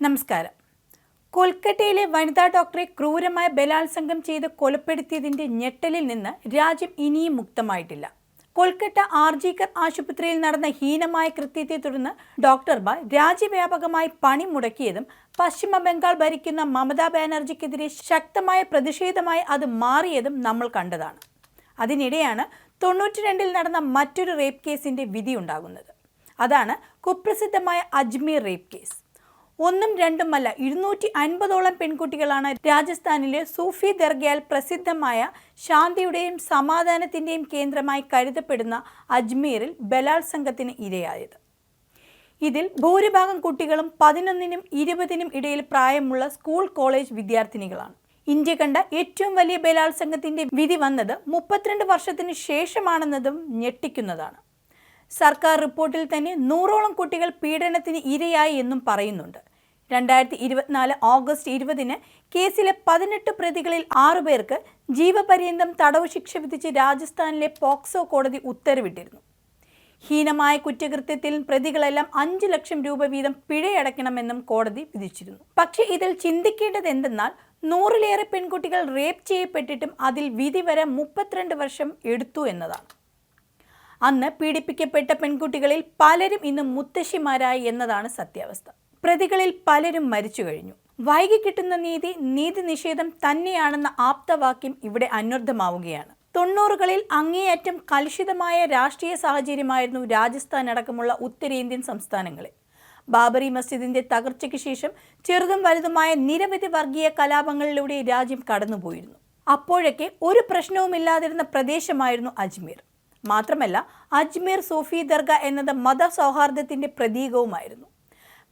നമസ്കാരം. കൊൽക്കത്തയിലെ വനിതാ ഡോക്ടറെ ക്രൂരമായ ബലാത്സംഗം ചെയ്ത് കൊലപ്പെടുത്തിയതിന്റെ ഞെട്ടലിൽ നിന്ന് രാജ്യം ഇനിയും മുക്തമായിട്ടില്ല. കൊൽക്കത്ത ആർജിക്കർ ആശുപത്രിയിൽ നടന്ന ഹീനമായ കൃത്യത്തെ തുടർന്ന് ഡോക്ടർമാർ രാജ്യവ്യാപകമായി പണി മുടക്കിയതും പശ്ചിമ ബംഗാൾ ഭരിക്കുന്ന മമതാ ബാനർജിക്കെതിരെ ശക്തമായ പ്രതിഷേധമായി അത് മാറിയതും നമ്മൾ കണ്ടതാണ്. അതിനിടെയാണ് തൊണ്ണൂറ്റി രണ്ടിൽ നടന്ന മറ്റൊരു റേപ്പ് കേസിന്റെ വിധി ഉണ്ടാകുന്നത്. അതാണ് കുപ്രസിദ്ധമായ അജ്മീർ റേപ്പ് കേസ്. ഒന്നും രണ്ടുമല്ല ഇരുന്നൂറ്റി അൻപതോളം പെൺകുട്ടികളാണ് രാജസ്ഥാനിലെ സൂഫി ദർഗയാൽ പ്രസിദ്ധമായ ശാന്തിയുടെയും സമാധാനത്തിന്റെയും കേന്ദ്രമായി കരുതപ്പെടുന്ന അജ്മീറിൽ ബലാത്സംഗത്തിന് ഇരയായത്. ഇതിൽ ഭൂരിഭാഗം കുട്ടികളും പതിനൊന്നിനും ഇരുപതിനും ഇടയിൽ പ്രായമുള്ള സ്കൂൾ കോളേജ് വിദ്യാർത്ഥിനികളാണ്. ഇന്ത്യ കണ്ട ഏറ്റവും വലിയ ബലാത്സംഗത്തിന്റെ വിധി വന്നത് മുപ്പത്തിരണ്ട് വർഷത്തിന് ശേഷമാണെന്നതും ഞെട്ടിക്കുന്നതാണ്. സർക്കാർ റിപ്പോർട്ടിൽ തന്നെ നൂറോളം കുട്ടികൾ പീഡനത്തിന് ഇരയായി എന്നും പറയുന്നുണ്ട്. രണ്ടായിരത്തി ഇരുപത്തിനാല് ഓഗസ്റ്റ് ഇരുപതിന് കേസിലെ പതിനെട്ട് പ്രതികളിൽ ആറുപേർക്ക് ജീവപര്യന്തം തടവ് ശിക്ഷ വിധിച്ച് രാജസ്ഥാനിലെ പോക്സോ കോടതി ഉത്തരവിട്ടിരുന്നു. ഹീനമായ കുറ്റകൃത്യത്തിൽ പ്രതികളെല്ലാം അഞ്ച് ലക്ഷം രൂപ വീതം പിഴയടയ്ക്കണമെന്നും കോടതി വിധിച്ചിരുന്നു. പക്ഷേ ഇതിൽ ചിന്തിക്കേണ്ടത് എന്തെന്നാൽ നൂറിലേറെ പെൺകുട്ടികൾ റേപ്പ് ചെയ്യപ്പെട്ടിട്ടും അതിൽ വിധി വരെ മുപ്പത്തിരണ്ട് വർഷം എടുത്തു എന്നതാണ്. അന്ന് പീഡിപ്പിക്കപ്പെട്ട പെൺകുട്ടികളിൽ പലരും ഇന്ന് മുത്തശ്ശിമാരായി എന്നതാണ് സത്യാവസ്ഥ. പ്രതികളിൽ പലരും മരിച്ചു കഴിഞ്ഞു. വൈകി കിട്ടുന്ന നീതി നീതി നിഷേധം തന്നെയാണെന്ന ആപ്തവാക്യം ഇവിടെ അന്വർത്ഥമാവുകയാണ്. തൊണ്ണൂറുകളിൽ അങ്ങേയറ്റം കലുഷിതമായ രാഷ്ട്രീയ സാഹചര്യമായിരുന്നു രാജസ്ഥാൻ അടക്കമുള്ള ഉത്തരേന്ത്യൻ സംസ്ഥാനങ്ങളിൽ. ബാബറി മസ്ജിദിന്റെ തകർച്ചയ്ക്ക് ശേഷം ചെറുതും വലുതുമായ നിരവധി വർഗീയ കലാപങ്ങളിലൂടെ രാജ്യം കടന്നുപോയിരുന്നു. അപ്പോഴൊക്കെ ഒരു പ്രശ്നവുമില്ലാതിരുന്ന പ്രദേശമായിരുന്നു അജ്മീർ. മാത്രമല്ല അജ്മീർ സൂഫി ദർഗ എന്നത് മതസൗഹാർദ്ദത്തിന്റെ പ്രതീകവുമായിരുന്നു.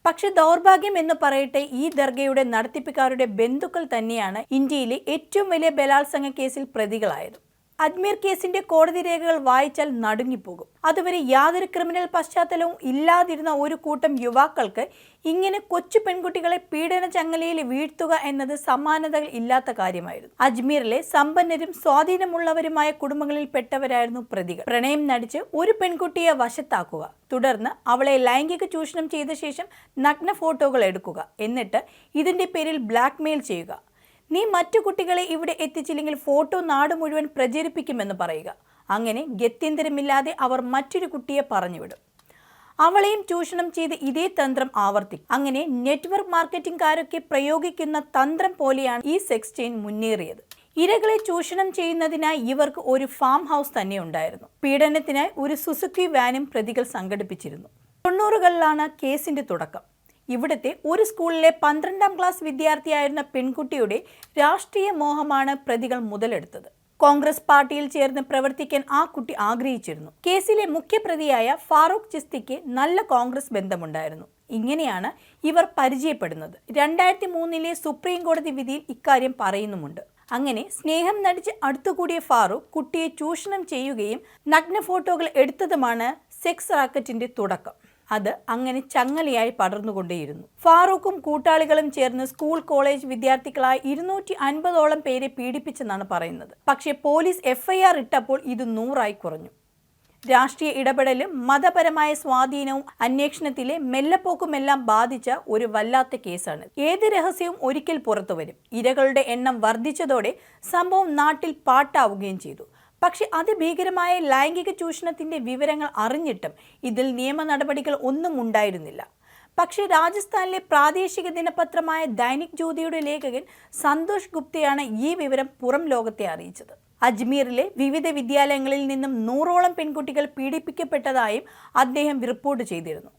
പക്ഷെ ദൗർഭാഗ്യം എന്ന് പറയട്ടെ ഈ ദർഗയുടെ നടത്തിപ്പുകാരുടെ ബന്ധുക്കൾ തന്നെയാണ് ഇന്ത്യയിലെ ഏറ്റവും വലിയ ബലാത്സംഗ കേസിൽ പ്രതികളായത്. അജ്മീർ കേസിന്റെ കോടതി രേഖകൾ വായിച്ചാൽ നടുങ്ങിപ്പോകും. അതുവരെ യാതൊരു ക്രിമിനൽ പശ്ചാത്തലവും ഇല്ലാതിരുന്ന ഒരു കൂട്ടം യുവാക്കൾക്ക് ഇങ്ങനെ കൊച്ചു പെൺകുട്ടികളെ പീഡന ചങ്ങലയിൽ വീഴ്ത്തുക എന്നത് സമാനതകൾ ഇല്ലാത്ത കാര്യമായിരുന്നു. അജ്മീറിലെ സമ്പന്നരും സ്വാധീനമുള്ളവരുമായ കുടുംബങ്ങളിൽ പെട്ടവരായിരുന്നു പ്രതികൾ. പ്രണയം നടിച്ച് ഒരു പെൺകുട്ടിയെ വശത്താക്കുക തുടർന്ന് അവളെ ലൈംഗിക ചൂഷണം ചെയ്ത ശേഷം നഗ്ന ഫോട്ടോകൾ എടുക്കുക എന്നിട്ട് ഇതിന്റെ പേരിൽ ബ്ലാക്ക്മെയിൽ ചെയ്യുക നീ മറ്റു കുട്ടികളെ ഇവിടെ എത്തിച്ചില്ലെങ്കിൽ ഫോട്ടോ നാട് മുഴുവൻ പ്രചരിപ്പിക്കുമെന്ന് പറയുക. അങ്ങനെ ഗത്യന്തരമില്ലാതെ അവർ മറ്റൊരു കുട്ടിയെ പറഞ്ഞുവിടും. അവളെയും ചൂഷണം ചെയ്ത് ഇതേ തന്ത്രം ആവർത്തി അങ്ങനെ നെറ്റ്വർക്ക് മാർക്കറ്റിംഗുകാരൊക്കെ പ്രയോഗിക്കുന്ന തന്ത്രം പോലെയാണ് ഈ സെക്സ് ചെയിൻ മുന്നേറിയത്. ഇരകളെ ചൂഷണം ചെയ്യുന്നതിനായി ഇവർക്ക് ഒരു ഫാം ഹൗസ് തന്നെ ഉണ്ടായിരുന്നു. പീഡനത്തിനായി ഒരു സുസുക്കി വാനും പ്രതികൾ സംഘടിപ്പിച്ചിരുന്നു. തൊണ്ണൂറുകളിലാണ് കേസിന്റെ തുടക്കം. ഇവിടുത്തെ ഒരു സ്കൂളിലെ പന്ത്രണ്ടാം ക്ലാസ് വിദ്യാർത്ഥിയായിരുന്ന പെൺകുട്ടിയുടെ രാഷ്ട്രീയ മോഹമാണ് പ്രതികൾ മുതലെടുത്തത്. കോൺഗ്രസ് പാർട്ടിയിൽ ചേർന്ന് പ്രവർത്തിക്കാൻ ആ കുട്ടി ആഗ്രഹിച്ചിരുന്നു. കേസിലെ മുഖ്യപ്രതിയായ ഫാറൂഖ് ചിസ്തിക്ക് നല്ല കോൺഗ്രസ് ബന്ധമുണ്ടായിരുന്നു. ഇങ്ങനെയാണ് ഇവർ പരിചയപ്പെടുന്നത്. രണ്ടായിരത്തി മൂന്നിലെ സുപ്രീം കോടതി വിധിയിൽ ഇക്കാര്യം പറയുന്നുമുണ്ട്. അങ്ങനെ സ്നേഹം നടിച്ച് അടുത്തുകൂടിയ ഫാറൂഖ് കുട്ടിയെ ചൂഷണം ചെയ്യുകയും നഗ്ന ഫോട്ടോകൾ എടുത്തതുമാണ് സെക്സ് റാക്കറ്റിന്റെ തുടക്കം. അത് അങ്ങനെ ചങ്ങലയായി പടർന്നുകൊണ്ടേയിരുന്നു. ഫാറൂഖും കൂട്ടാളികളും ചേർന്ന് സ്കൂൾ കോളേജ് വിദ്യാർത്ഥികളായ ഇരുന്നൂറ്റി അൻപതോളം പേരെ പീഡിപ്പിച്ചെന്നാണ് പറയുന്നത്. പക്ഷേ പോലീസ് എഫ്ഐആർ ഇട്ടപ്പോൾ ഇത് നൂറായി കുറഞ്ഞു. രാഷ്ട്രീയ ഇടപെടലും മതപരമായ സ്വാധീനവും അന്വേഷണത്തിലെ മെല്ലപ്പോക്കുമെല്ലാം ബാധിച്ച ഒരു വല്ലാത്ത കേസാണ്. ഏത് രഹസ്യവും ഒരിക്കൽ പുറത്തുവരും. ഇരകളുടെ എണ്ണം വർദ്ധിച്ചതോടെ സംഭവം നാട്ടിൽ പാട്ടാവുകയും ചെയ്തു. പക്ഷേ അതിഭീകരമായ ലൈംഗിക ചൂഷണത്തിന്റെ വിവരങ്ങൾ അറിഞ്ഞിട്ടും ഇതിൽ നിയമ നടപടികൾ ഒന്നും ഉണ്ടായിരുന്നില്ല. പക്ഷേ രാജസ്ഥാനിലെ പ്രാദേശിക ദിനപത്രമായ ദൈനിക് ജ്യോതിയുടെ ലേഖകൻ സന്തോഷ് ഗുപ്തയാണ് ഈ വിവരം പുറം ലോകത്തെ അറിയിച്ചത്. അജ്മീറിലെ വിവിധ വിദ്യാലയങ്ങളിൽ നിന്നും നൂറോളം പെൺകുട്ടികൾ പീഡിപ്പിക്കപ്പെട്ടതായും അദ്ദേഹം റിപ്പോർട്ട് ചെയ്തിരുന്നു.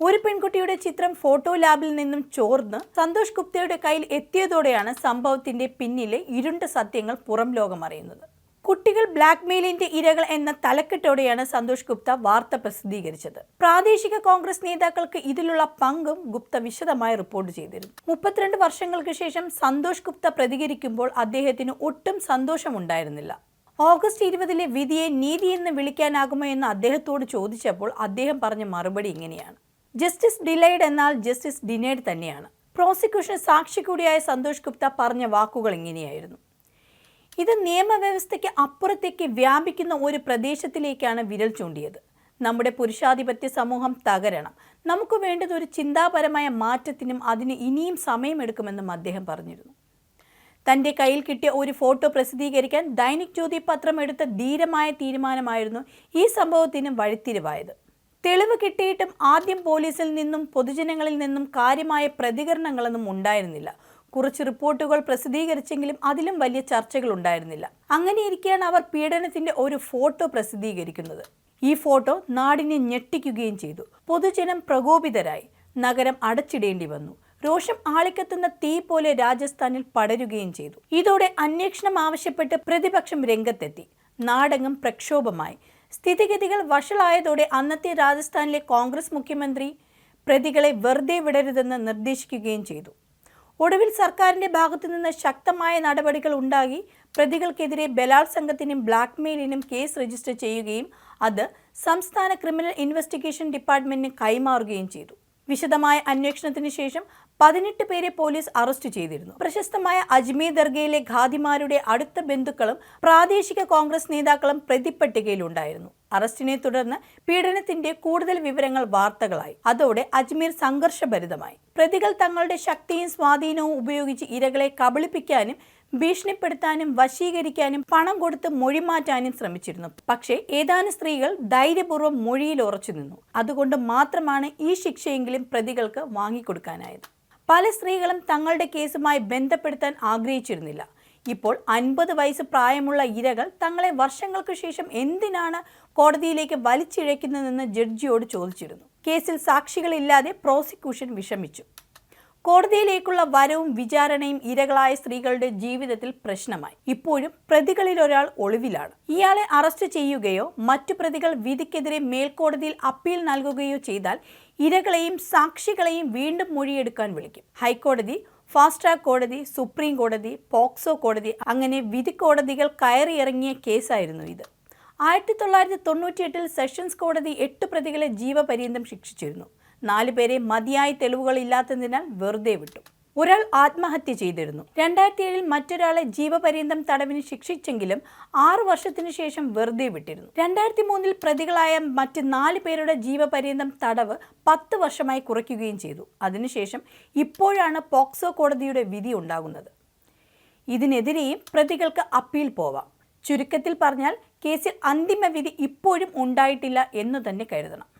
ഒരു പെൺകുട്ടിയുടെ ചിത്രം ഫോട്ടോ ലാബിൽ നിന്നും ചോർന്ന് സന്തോഷ് ഗുപ്തയുടെ കയ്യിൽ എത്തിയതോടെയാണ് സംഭവത്തിന്റെ പിന്നിലെ ഇരുണ്ട സത്യങ്ങൾ പുറം ലോകം അറിയുന്നത്. കുട്ടികൾ ബ്ലാക്ക് മെയിലിന്റെ ഇരകൾ എന്ന തലക്കെട്ടോടെയാണ് സന്തോഷ് ഗുപ്ത വാർത്ത പ്രസിദ്ധീകരിച്ചത്. പ്രാദേശിക കോൺഗ്രസ് നേതാക്കൾക്ക് ഇതിലുള്ള പങ്കും ഗുപ്ത വിശദമായി റിപ്പോർട്ട് ചെയ്തിരുന്നു. മുപ്പത്തിരണ്ട് വർഷങ്ങൾക്ക് ശേഷം സന്തോഷ് ഗുപ്ത പ്രതികരിക്കുമ്പോൾ അദ്ദേഹത്തിന് ഒട്ടും സന്തോഷമുണ്ടായിരുന്നില്ല. ഓഗസ്റ്റ് ഇരുപതിലെ വിധിയെ നീതി എന്ന് വിളിക്കാനാകുമോ എന്ന് അദ്ദേഹത്തോട് ചോദിച്ചപ്പോൾ അദ്ദേഹം പറഞ്ഞ മറുപടി ഇങ്ങനെയാണ്. ജസ്റ്റിസ് ഡിലൈഡ് എന്നാൽ ജസ്റ്റിസ് ഡിനേഡ് തന്നെയാണ്. പ്രോസിക്യൂഷൻ സാക്ഷി കൂടിയായ സന്തോഷ് ഗുപ്ത പറഞ്ഞ വാക്കുകൾ ഇങ്ങനെയായിരുന്നു. ഇത് നിയമവ്യവസ്ഥയ്ക്ക് അപ്പുറത്തേക്ക് വ്യാപിക്കുന്ന ഒരു പ്രദേശത്തിലേക്കാണ് വിരൽ ചൂണ്ടിയത്. നമ്മുടെ പുരുഷാധിപത്യ സമൂഹം തകരണം. നമുക്ക് വേണ്ടത് ഒരു ചിന്താപരമായ മാറ്റത്തിനും അതിന് ഇനിയും സമയമെടുക്കുമെന്നും അദ്ദേഹം പറഞ്ഞിരുന്നു. തന്റെ കയ്യിൽ കിട്ടിയ ഒരു ഫോട്ടോ പ്രസിദ്ധീകരിക്കാൻ ദൈനിക് ജ്യോതി പത്രം എടുത്ത ധീരമായ തീരുമാനമായിരുന്നു ഈ സംഭവത്തിന് വഴിത്തിരിവായത്. തെളിവ് കിട്ടിയിട്ടും ആദ്യം പോലീസിൽ നിന്നും പൊതുജനങ്ങളിൽ നിന്നും കാര്യമായ പ്രതികരണങ്ങളൊന്നും ഉണ്ടായിരുന്നില്ല. കുറച്ച് റിപ്പോർട്ടുകൾ പ്രസിദ്ധീകരിച്ചെങ്കിലും അതിലും വലിയ ചർച്ചകൾ ഉണ്ടായിരുന്നില്ല. അങ്ങനെയിരിക്കെയാണ് അവർ പീഡനത്തിന്റെ ഒരു ഫോട്ടോ പ്രസിദ്ധീകരിക്കുന്നത്. ഈ ഫോട്ടോ നാടിനെ ഞെട്ടിക്കുകയും ചെയ്തു. പൊതുജനം പ്രകോപിതരായി. നഗരം അടച്ചിടേണ്ടി വന്നു. രോഷം ആളിക്കത്തുന്ന തീ പോലെ രാജസ്ഥാനിൽ പടരുകയും ചെയ്തു. ഇതോടെ അന്വേഷണം ആവശ്യപ്പെട്ട് പ്രതിപക്ഷം രംഗത്തെത്തി. നാടെങ്ങും പ്രക്ഷോഭമായി. സ്ഥിതിഗതികൾ വഷളായതോടെ അന്നത്തെ രാജസ്ഥാനിലെ കോൺഗ്രസ് മുഖ്യമന്ത്രി പ്രതികളെ വെറുതെ വിടരുതെന്ന് നിർദ്ദേശിക്കുകയും ചെയ്തു. ഒടുവിൽ സർക്കാരിന്റെ ഭാഗത്തു നിന്ന് ശക്തമായ നടപടികൾ ഉണ്ടാകി പ്രതികൾക്കെതിരെ ബലാത്സംഗത്തിനും ബ്ലാക്ക്മെയിലിനും കേസ് രജിസ്റ്റർ ചെയ്യുകയും അത് സംസ്ഥാന ക്രിമിനൽ ഇൻവെസ്റ്റിഗേഷൻ ഡിപ്പാർട്ട്മെന്റിന് കൈമാറുകയും ചെയ്തു. വിശദമായ അന്വേഷണത്തിന് ശേഷം പതിനെട്ട് പേരെ പോലീസ് അറസ്റ്റ് ചെയ്തിരുന്നു. പ്രശസ്തമായ അജ്മീർ ദർഗയിലെ ഖാദിമാരുടെ അടുത്ത ബന്ധുക്കളും പ്രാദേശിക കോൺഗ്രസ് നേതാക്കളും പ്രതിപ്പട്ടികയിലുണ്ടായിരുന്നു. അറസ്റ്റിനെ തുടർന്ന് പീഡനത്തിന്റെ കൂടുതൽ വിവരങ്ങൾ വാർത്തകളായി. അതോടെ അജ്മീർ സംഘർഷഭരിതമായി. പ്രതികൾ തങ്ങളുടെ ശക്തിയും സ്വാധീനവും ഉപയോഗിച്ച് ഇരകളെ കബളിപ്പിക്കാനും ഭീഷണിപ്പെടുത്താനും വശീകരിക്കാനും പണം കൊടുത്ത് മൊഴിമാറ്റാനും ശ്രമിച്ചിരുന്നു. പക്ഷേ ഏതാനും സ്ത്രീകൾ ധൈര്യപൂർവം മൊഴിയിൽ ഉറച്ചു നിന്നു. അതുകൊണ്ട് മാത്രമാണ് ഈ ശിക്ഷയെങ്കിലും പ്രതികൾക്ക് വാങ്ങിക്കൊടുക്കാനായത്. പല സ്ത്രീകളും തങ്ങളുടെ കേസുമായി ബന്ധപ്പെടുത്താൻ ആഗ്രഹിച്ചിരുന്നില്ല. ഇപ്പോൾ അൻപത് വയസ്സ് പ്രായമുള്ള ഇരകൾ തങ്ങളെ വർഷങ്ങൾക്ക് ശേഷം എന്തിനാണ് കോടതിയിലേക്ക് വലിച്ചിഴയ്ക്കുന്നതെന്ന് ജഡ്ജിയോട് ചോദിച്ചിരുന്നു. കേസിൽ സാക്ഷികളില്ലാതെ പ്രോസിക്യൂഷൻ വിഷമിച്ചു. കോടതിയിലേക്കുള്ള വരവും വിചാരണയും ഇരകളായ സ്ത്രീകളുടെ ജീവിതത്തിൽ പ്രശ്നമായി. ഇപ്പോഴും പ്രതികളിൽ ഒരാൾ ഒളിവിലാണ്. ഇയാളെ അറസ്റ്റ് ചെയ്യുകയോ മറ്റു പ്രതികൾ വിധിക്കെതിരെ മേൽക്കോടതിയിൽ അപ്പീൽ നൽകുകയോ ചെയ്താൽ ഇരകളെയും സാക്ഷികളെയും വീണ്ടും മൊഴിയെടുക്കാൻ വിളിക്കും. ഹൈക്കോടതി ഫാസ്റ്റ് ട്രാക്ക് കോടതി സുപ്രീം കോടതി പോക്സോ കോടതി അങ്ങനെ വിധി കോടതികൾ കയറിയിറങ്ങിയ കേസായിരുന്നു ഇത്. ആയിരത്തി തൊള്ളായിരത്തി തൊണ്ണൂറ്റിയെട്ടിൽ സെഷൻസ് കോടതി എട്ട് പ്രതികളെ ജീവപര്യന്തം ശിക്ഷിച്ചിരുന്നു. നാലുപേരെ മതിയായ തെളിവുകളില്ലാത്തതിനാൽ വെറുതെ വിട്ടു. ഒരാൾ ആത്മഹത്യ ചെയ്തിരുന്നു. രണ്ടായിരത്തി ഏഴിൽ മറ്റൊരാളെ ജീവപര്യന്തം തടവിന് ശിക്ഷിച്ചെങ്കിലും ആറു വർഷത്തിനു ശേഷം വെറുതെ വിട്ടിരുന്നു. രണ്ടായിരത്തി മൂന്നിൽ പ്രതികളായ മറ്റ് നാല് പേരുടെ ജീവപര്യന്തം തടവ് പത്ത് വർഷമായി കുറയ്ക്കുകയും ചെയ്തു. അതിനുശേഷം ഇപ്പോഴാണ് പോക്സോ കോടതിയുടെ വിധി ഉണ്ടാകുന്നത്. ഇതിനെതിരെയും പ്രതികൾക്ക് അപ്പീൽ പോവാം. ചുരുക്കത്തിൽ പറഞ്ഞാൽ കേസിൽ അന്തിമ വിധി ഇപ്പോഴും ഉണ്ടായിട്ടില്ല എന്ന് തന്നെ കരുതണം.